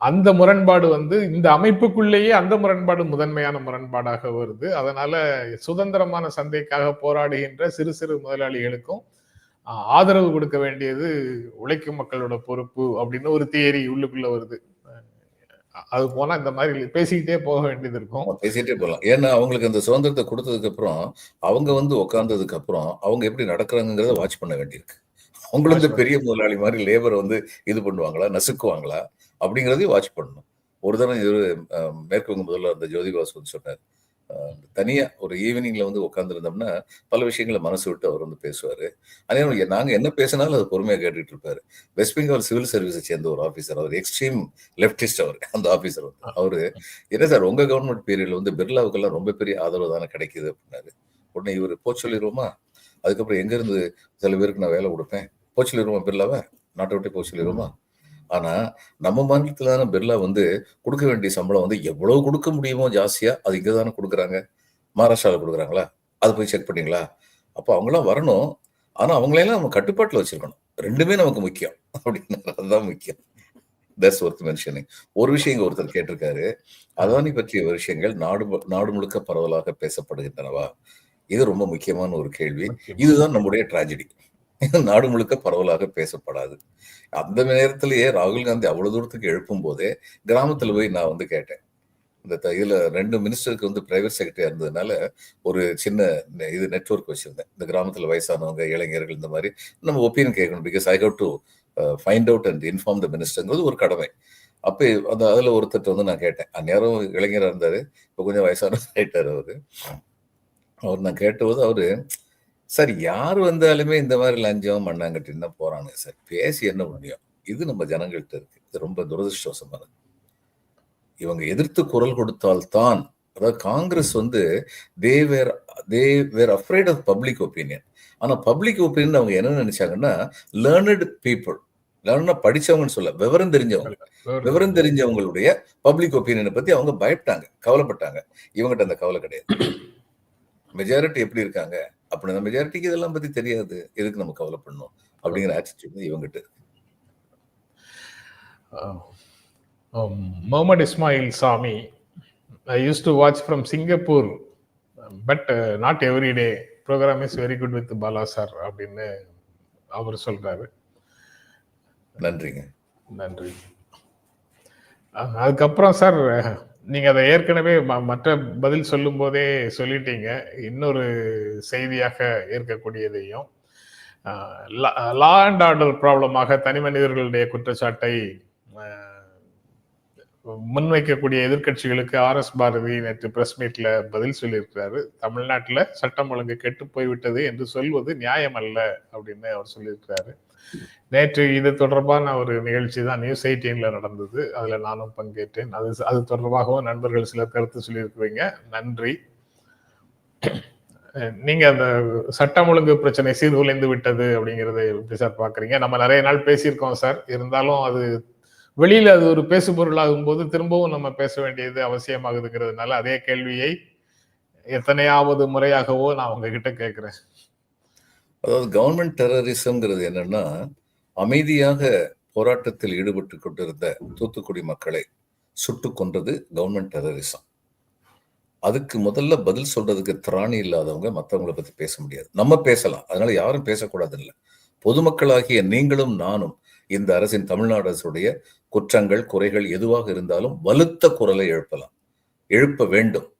அந்த முரண்பாடு வந்து இந்த அமைப்புக்குள்ளேயே அந்த முரண்பாடு முதன்மையான முரண்பாடாக வருது. அதனால சுதந்திரமான சந்தைக்காக போராடுகின்ற சிறு சிறு முதலாளிகளுக்கும் ஆதரவு கொடுக்க வேண்டியது உழைக்கும் மக்களோட பொறுப்பு அப்படின்னு ஒரு தியரி உள்ளுக்குள்ள வருது. அது போனா இந்த மாதிரி பேசிக்கிட்டே போக வேண்டியது இருக்கும். பேசிட்டே போகலாம் ஏன்னா அவங்களுக்கு அந்த சுதந்திரத்தை கொடுத்ததுக்கு அப்புறம் அவங்க வந்து உட்கார்ந்ததுக்கு அப்புறம் அவங்க எப்படி நடக்கிறாங்கிறத வாட்ச் பண்ண வேண்டியிருக்கு. அவங்களும் இந்த பெரிய முதலாளி மாதிரி லேபரை வந்து இது பண்ணுவாங்களா நசுக்குவாங்களா அப்படிங்கிறதையும் வாட்ச் பண்ணணும். ஒரு தடவை இது மேற்கு வங்க முதல்ல அந்த ஜோதிபாஸ் வந்து சொன்னார் தனியாக தனியா ஒரு ஈவினிங்ல வந்து உட்காந்துருந்தோம்னா பல விஷயங்களை மனசு விட்டு அவர் வந்து பேசுவாரு. அதே மாதிரி நாங்க என்ன பேசினாலும் அது பொறுமையா கேட்டுட்டு இருப்பாரு. வெஸ்ட் பெங்கால் சிவில் சர்வீஸை சேர்ந்த ஒரு ஆபீசர் அவர் எக்ஸ்ட்ரீம் லெப்டிஸ்ட் அவர் அந்த ஆபீசர் வந்து. அவரு என்ன சார் உங்க கவர்மெண்ட் பீரியட்ல வந்து பிர்லாவுக்கெல்லாம் ரொம்ப பெரிய ஆதரவு தானே கிடைக்குது? அப்படின்னாரு. உடனே இவர் போ சொல்லிடுவோமா அதுக்கப்புறம் எங்க இருந்து சில பேருக்கு நான் வேலை கொடுப்பேன். போ சொல்லிடுவோமா பிர்லாவை? நாட்டை விட்டு போ சொல்லிடுவோமா ஆனா நம்ம மாநிலத்துல தானே பிர்லா வந்து கொடுக்க வேண்டிய சம்பளம் வந்து எவ்வளவு கொடுக்க முடியுமோ ஜாஸ்தியா அது இங்க தானே கொடுக்குறாங்க. மகாராஷ்டிரால கொடுக்குறாங்களா? அது போய் செக் பண்ணீங்களா? அப்போ அவங்களாம் வரணும். ஆனா அவங்களையெல்லாம் நம்ம கட்டுப்பாட்டுல வச்சிருக்கணும். ரெண்டுமே நமக்கு முக்கியம். அப்படின்னு அதுதான் முக்கியம். தட்ஸ் ஒர்த் மென்ஷனிங் ஒரு விஷயம் இங்க ஒருத்தர் கேட்டிருக்காரு. அதானி பற்றிய விஷயங்கள் நாடு நாடு முழுக்க பரவலாக பேசப்படுகின்றனவா? இது ரொம்ப முக்கியமான ஒரு கேள்வி. இதுதான் நம்முடைய டிராஜடி நாடு முழுக்க பரவலாக பேசப்படாது. அந்த நேரத்திலேயே ராகுல் காந்தி அவ்வளவு தூரத்துக்கு எழுப்பும் போதே கிராமத்துல போய் நான் வந்து கேட்டேன். இந்த த- இதுல ரெண்டு மினிஸ்டருக்கு வந்து பிரைவேட் செக்ரட்டரி இருந்ததுனால ஒரு சின்ன நெ- இது நெட்வொர்க் வச்சிருந்தேன். இந்த கிராமத்துல வயசானவங்க இளைஞர்கள் இந்த மாதிரி நம்ம ஒப்பீனியன் கேட்கணும். Because I have to find out and inform the மினிஸ்டர்ங்கிறது ஒரு கடமை. அப்போ அந்த அதுல ஒருத்தர் வந்து நான் கேட்டேன். அந்நேரம் இளைஞரா இருந்தாரு. இப்போ கொஞ்சம் வயசான ஆயிட்டாரு அவரு. அவர் நான் கேட்டபோது அவரு சார் யார் வந்தாலுமே இந்த மாதிரி லஞ்சம் மண்ணாங்கட்டின்னு தான் போறாங்க சார்? பேசி என்ன முடியும் இது நம்ம ஜனங்கள்கிட்ட இருக்கு. இது ரொம்ப துரதிருஷ்டவசமானது இவங்க எதிர்த்து குரல் கொடுத்தால்தான் அதாவது காங்கிரஸ் வந்து they were they were afraid of public opinion ஆனா பப்ளிக் ஒப்பீனியன் அவங்க என்ன நினைச்சாங்கன்னா லேர்னட் பீப்புள் லேர்னா படிச்சவங்கன்னு சொல்ல விவரம் தெரிஞ்சவங்க. விவரம் தெரிஞ்சவங்களுடைய பப்ளிக் ஒப்பீனியனை பத்தி அவங்க பயப்பட்டாங்க கவலைப்பட்டாங்க. இவங்ககிட்ட அந்த கவலை கிடையாது. மெஜாரிட்டி எப்படி இருக்காங்க? அப்படி அந்த மெஜாரிட்டிக்கு இதெல்லாம் பத்தி தெரியாது. எதுக்கு நம்ம கவலைப்படணும்? அப்படிங்கிற ஆட்டிடியூட் இவங்ககிட்ட இருக்கு. Ismail Sami. I used to watch from Singapore, but uh, not every day. Program is very good with Bala sir அப்படின்னு அவர் சொல்றாரு. நன்றிங்க. நன்றி. அதுக்கப்புறம் சார் நீங்க அதை ஏற்கனவே ம- மற்ற பதில் சொல்லும் போதே சொல்லிட்டீங்க. இன்னொரு செய்தியாக இருக்கக்கூடியதையும் லா அண்ட் ஆர்டர் ப்ராப்ளமாக தனி மனிதர்களுடைய குற்றச்சாட்டை முன்வைக்கக்கூடிய எதிர்க்கட்சிகளுக்கு ஆர் எஸ் பாரதி நேற்று பிரஸ் மீட்ல பதில் சொல்லியிருக்கிறாரு. தமிழ்நாட்டில் சட்டம் ஒழுங்கு கெட்டு போய்விட்டது என்று சொல்வது நியாயம் அல்ல அப்படின்னு அவர் சொல்லியிருக்கிறாரு. நேற்று இது தொடர்பான ஒரு நிகழ்ச்சி தான் நியூஸ் எயிட்டீன்ல நடந்தது. அதுல நானும் பங்கேற்றேன். அது அது தொடர்பாகவும் நண்பர்கள் சிலர் கருத்து சொல்லியிருக்கிறீங்க. நன்றி. நீங்க அந்த சட்டம் ஒழுங்கு பிரச்சனை சீர்குலைந்து விட்டது அப்படிங்கறத எப்படி சார் பாக்குறீங்க நம்ம நிறைய நாள் பேசியிருக்கோம் சார். இருந்தாலும் அது வெளியில அது ஒரு பேசு பொருளாகும் போது திரும்பவும் நம்ம பேச வேண்டியது அவசியமாகுதுங்கிறதுனால அதே கேள்வியை எத்தனையாவது முறையாகவோ நான் உங்ககிட்ட கேட்கிறேன். அதாவது கவர்மெண்ட் டெரரிசம்ங்கிறது என்னன்னா அமைதியாக போராட்டத்தில் ஈடுபட்டு கொண்டிருந்த தூத்துக்குடி மக்களை சுட்டு கொன்றது கவர்மெண்ட் டெரரிசம் அதுக்கு முதல்ல பதில் சொல்றதுக்கு திராணி இல்லாதவங்க மற்றவங்களை பத்தி பேச முடியாது. நம்ம பேசலாம். அதனால யாரும் பேசக்கூடாது இல்லை. பொதுமக்களாகிய நீங்களும் நானும் இந்த அரசின் தமிழ்நாடு அரசுடைய குற்றங்கள் குறைகள் எதுவாக இருந்தாலும் வலுத்த குரலை எழுப்பலாம். எழுப்ப வேண்டும்.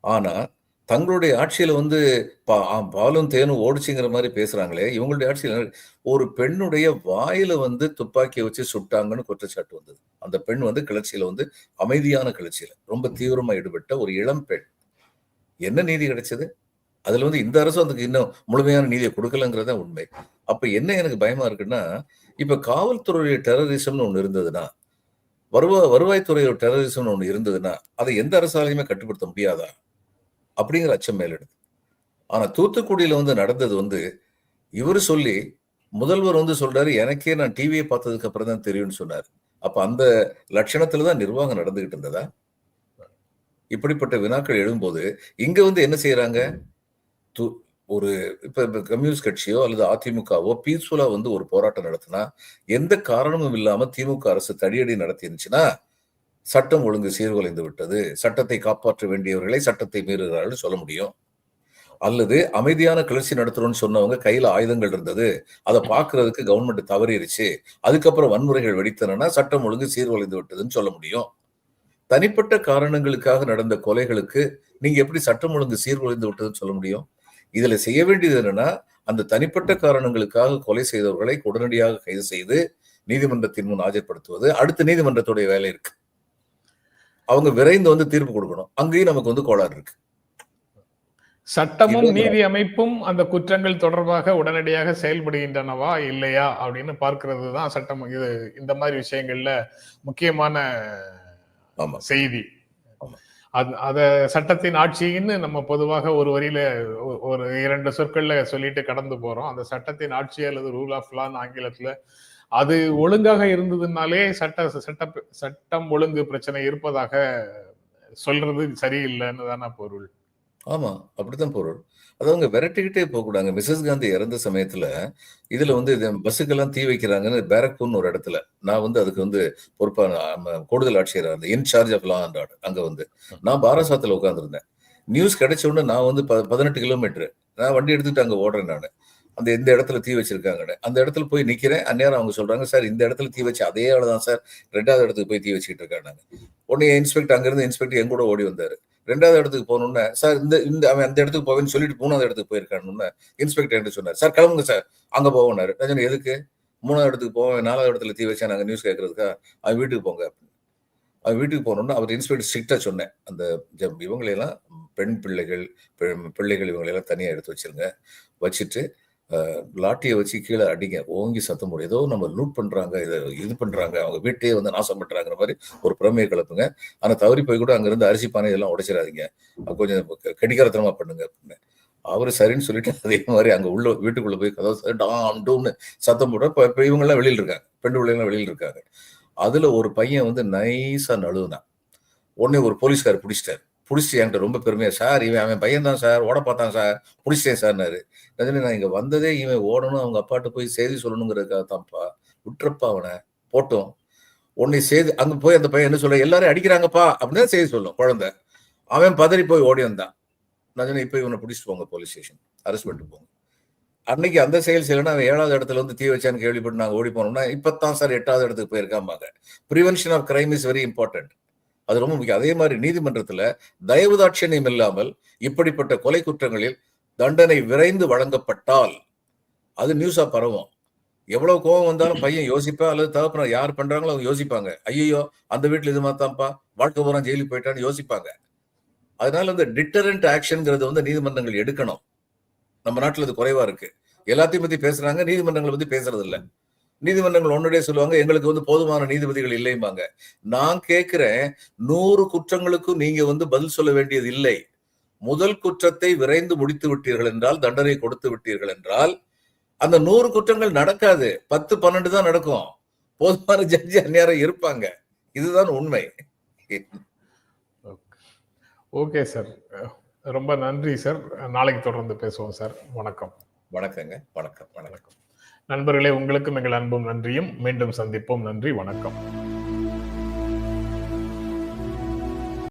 ஆனா தங்களுடைய ஆட்சியில வந்து பா- ஆ, பாலும் தேனும் ஓடிச்சுங்கிற மாதிரி பேசுறாங்களே இவங்களுடைய ஆட்சியில ஒரு பெண்ணுடைய வாயில வந்து துப்பாக்கியை வச்சு சுட்டாங்கன்னு குற்றச்சாட்டு வந்தது. அந்த பெண் வந்து கிளர்ச்சியில வந்து அமைதியான கிளர்ச்சியில ரொம்ப தீவிரமா ஈடுபட்ட ஒரு இளம் பெண். என்ன நீதி கிடைச்சது? அதுல வந்து இந்த அரசு அதுக்கு இன்னும் முழுமையான நீதியை கொடுக்கலங்கிறத உண்மை. அப்ப என்ன எனக்கு பயமா இருக்குன்னா இப்ப காவல்துறையுடைய டெரரிசம்னு ஒன்று இருந்ததுன்னா வருவா வருவாய்த்துறையோட டெரரிசம்னு ஒன்று இருந்ததுன்னா அதை எந்த அரசாலையுமே கட்டுப்படுத்த முடியாதா? அப்படிங்கிற அச்சம் மேலிடுது. ஆனா தூத்துக்குடியில வந்து நடந்தது வந்து இவர் சொல்லி முதல்வர் வந்து சொல்றாரு எனக்கே நான் டிவியை பார்த்ததுக்கு அப்புறம் தான் தெரியும்னு சொன்னார். அப்ப அந்த லட்சணத்துல தான் நிர்வாகம் நடந்துகிட்டு இருந்ததா? இப்படிப்பட்ட வினாக்கள் எழும்போது இங்க வந்து என்ன செய்யறாங்க து- ஒரு இப்ப கம்யூனிஸ்ட் கட்சியோ அல்லது அதிமுகவோ பீஸ்ஃபுல்லா வந்து ஒரு போராட்டம் நடத்தினா எந்த காரணமும் இல்லாம திமுக அரசு தடியடி நடத்தி இருந்துச்சுன்னா சட்டம் ஒழுங்கு சீர்குலைந்து விட்டது. சட்டத்தை காப்பாற்ற வேண்டியவர்களை சட்டத்தை மீறுகிறார்கள் சொல்ல முடியும். அல்லது அமைதியான கிளர்ச்சி நடத்துறோம்னு சொன்னவங்க கையில ஆயுதங்கள் இருந்தது. அதை பாக்குறதுக்கு கவர்மெண்ட் தவறிடுச்சு. அதுக்கப்புறம் வன்முறைகள் வெடித்தனா சட்டம் ஒழுங்கு சீர்குலைந்து விட்டதுன்னு சொல்ல முடியும். தனிப்பட்ட காரணங்களுக்காக நடந்த கொலைகளுக்கு நீங்க எப்படி சட்டம் ஒழுங்கு சீர்குலைந்து விட்டதுன்னு சொல்ல முடியும்? இதுல செய்ய வேண்டியது என்னன்னா அந்த தனிப்பட்ட காரணங்களுக்காக கொலை செய்தவர்களை உடனடியாக கைது செய்து நீதிமன்றத்தின் முன் ஆஜர்படுத்துவது. அடுத்த நீதிமன்றத்துடைய வேலை இருக்கு. அவங்க விரைந்து வந்து தீர்ப்பு கொடுக்கணும். அங்கேயும் நமக்கு வந்து கோளாறு இருக்கு. சட்டமும் நீதி அமைப்பும் அந்த குற்றங்கள் தொடர்பாக உடனடியாக செயல்படுகின்றனவா இல்லையா அப்படின்னு பார்க்கிறது தான் சட்டம். இது இந்த மாதிரி விஷயங்கள்ல முக்கியமான ஆமா. செய்தி. அது அத சட்டத்தின் ஆட்சின்னு நம்ம பொதுவாக ஒரு வரியில ஒரு இரண்டு சொற்கள்ல சொல்லிட்டு கடந்து போறோம். அந்த சட்டத்தின் ஆட்சி அல்லது ரூல் ஆஃப் லான்னு ஆங்கிலத்துல அது ஒழுங்காக இருந்ததுனாலே சட்ட சட்ட சட்டம் ஒழுங்கு பிரச்சனை இருப்பதாக சொல்றது சரியில்லைன்னு தானே பொருள். ஆமா அப்படித்தான் பொருள். அது அவங்க விரட்டிக்கிட்டே போகக்கூடாங்க மிஸ்ஸஸ் காந்தி இறந்த சமயத்துல இதுல வந்து இது பஸ்ஸுக்கெல்லாம் தீ வைக்கிறாங்கன்னு பேரக்பூர்னு ஒரு இடத்துல. நான் வந்து அதுக்கு வந்து பொறுப்பான கூடுதல் ஆட்சியராக இருந்தேன். Incharge of law and order அங்க வந்து. நான் பாராசாத்துல உட்காந்துருந்தேன் நியூஸ் கிடைச்ச உடனே நான் வந்து ப- பதினெட்டு கிலோமீட்டர் நான் வண்டி எடுத்துட்டு அங்க ஓடுறேன் நான். அந்த இந்த இடத்துல தீ வச்சிருக்காங்கன்னு. அந்த இடத்துல போய் நிக்கிறேன். அந்நேரம் அவங்க சொல்றாங்க சார் இந்த இடத்துல தீ வச்சு அதே ஆள் தான் சார். ரெண்டாவது இடத்துக்கு போய் தீ வச்சுக்கிட்டு இருக்காங்க. உடனே இன்ஸ்பெக்டர் அங்கிருந்து இன்ஸ்பெக்டர் என் கூட ஓடி வந்தாரு. ரெண்டாவது இடத்துக்கு போகணும்னா சார் இந்த இந்த அவன் அந்த இடத்துக்கு போவேன்னு சொல்லிட்டு மூணாவது இடத்துக்கு போயிருக்கானுன்னு இன்ஸ்பெக்டர் என்று சொன்னார். சார் கிளம்புங்க சார். அங்க போகணாரு நான் எதுக்கு? மூணாவது இடத்துக்கு போவேன். நாலாவது இடத்துல தீ வச்சா நாங்கள் நியூஸ் கேட்கறதுக்கா அவன் வீட்டுக்கு போங்க. அவன் வீட்டுக்கு போனோம்னா அவர் இன்ஸ்பெக்டர் ஸ்ட்ரிக்டா சொன்னேன். அந்த இவங்களையெல்லாம் பெண் பிள்ளைகள் பெண் பிள்ளைகள் இவங்களையெல்லாம் தனியாக எடுத்து வச்சிருங்க. வச்சுட்டு லாட்டியை வச்சு கீழே அடிங்க ஓங்கி சத்தம் போடும் ஏதோ நம்ம லூட் பண்றாங்க இதை இது பண்றாங்க அவங்க வீட்டையே வந்து நாசம் பண்றாங்கிற மாதிரி ஒரு பிரமையை கிளப்புங்க. ஆனா தவறி போய் கூட அங்கிருந்து அரிசி பானை இதெல்லாம் உடைச்சிடாதீங்க. கொஞ்சம் கடிகாரத்தனமா பண்ணுங்க அப்படின்னு. சரின்னு சொல்லிட்டு அதே மாதிரி அங்க உள்ள வீட்டுக்குள்ள போய் கதவு டாம் டூம்னு சத்தம் போடுற இப்ப இப்போ இவங்க எல்லாம் இருக்காங்க. பெண் பிள்ளைங்களாம் வெளியில் இருக்காங்க. அதுல ஒரு பையன் வந்து நைஸா நழுவுனான். உடனே ஒரு போலீஸ்கார் பிடிச்சிட்டாரு. பிடிச்சி என்கிட்ட ரொம்ப பெருமையா சார் இவன் அவன் பையன் தான் சார் ஓட பார்த்தான் சார் பிடிச்சிட்டேன் சார்னாரு ரஜினி நான் இங்க வந்ததே இவன் ஓடணும் அவங்க அப்பாட்ட போய் செய்தி சொல்லணுங்கிறதுக்காக தான்ப்பா விட்டுறப்பா அவனை போட்டோம். உன்னை செய்தி அங்க போய் அந்த பையன் என்ன சொல்ல எல்லாரும் அடிக்கிறாங்கப்பா அப்படின்னு செய்தி சொல்லும் குழந்தை. அவன் பதறி போய் ஓடி வந்தான். நான் சொன்னேன் இப்போ இவனை பிடிச்சிட்டு போங்க போலீஸ் ஸ்டேஷன் அரெஸ்ட் பண்ணிட்டு போங்க. அன்னைக்கு அந்த செயல் செய்யலன்னா அவன் ஏழாவது இடத்துல வந்து தீ வச்சான்னு கேள்விப்பட்டு நாங்கள் ஓடி போனோம்னா இப்போ தான் சார் எட்டாவது இடத்துக்கு போயிருக்காம்பாங்க. Prevention of crime is very important அது ரொம்ப முக்கியம். அதே மாதிரி நீதிமன்றத்துல தயவு இல்லாமல் இப்படிப்பட்ட கொலை குற்றங்களில் தண்டனை விரைந்து வழங்கப்பட்டால் அது நியூஸா பரவும். எவ்வளவு கோபம் வந்தாலும் பையன் யோசிப்பா? அல்லது தகப்பன யார் பண்றாங்களோ அவங்க யோசிப்பாங்க. ஐயோ அந்த வீட்டுல இது மாத்தாம்ப்பா வாழ்க்கை பூரா ஜெயிலுக்கு போயிட்டான்னு யோசிப்பாங்க. அதனால இந்த டிட்டரண்ட் ஆக்ஷன்ங்கிறது வந்து நீதிமன்றங்கள் எடுக்கணும். நம்ம நாட்டுல அது குறைவா இருக்கு. எல்லாத்தையும் பத்தி பேசுறாங்க நீதிமன்றங்களை பத்தி பேசுறது இல்ல நீதிமன்றங்கள் ஒன்னுடைய சொல்லுவாங்க எங்களுக்கு வந்து போதுமான நீதிபதிகள் இல்லைம்பாங்க. நான் கேட்கிறேன் நூறு குற்றங்களுக்கும் நீங்க வந்து பதில் சொல்ல வேண்டியது இல்லை. முதல் குற்றத்தை விரைந்து முடித்து விட்டீர்கள் என்றால் தண்டனை கொடுத்து விட்டீர்கள் என்றால் அந்த நூறு குற்றங்கள் நடக்காது. பத்து பன்னெண்டு தான் நடக்கும். போதுமான ஜட்ஜி அந்நேரம் இருப்பாங்க. இதுதான் உண்மை. Okay sir. ரொம்ப நன்றி சார். நாளைக்கு தொடர்ந்து பேசுவோம் சார். வணக்கம். வணக்கங்க. வணக்கம். வணக்கம். நண்பர்களே உங்களுக்கும் எங்கள் அன்பும் நன்றியும். மீண்டும் சந்திப்போம். நன்றி வணக்கம்.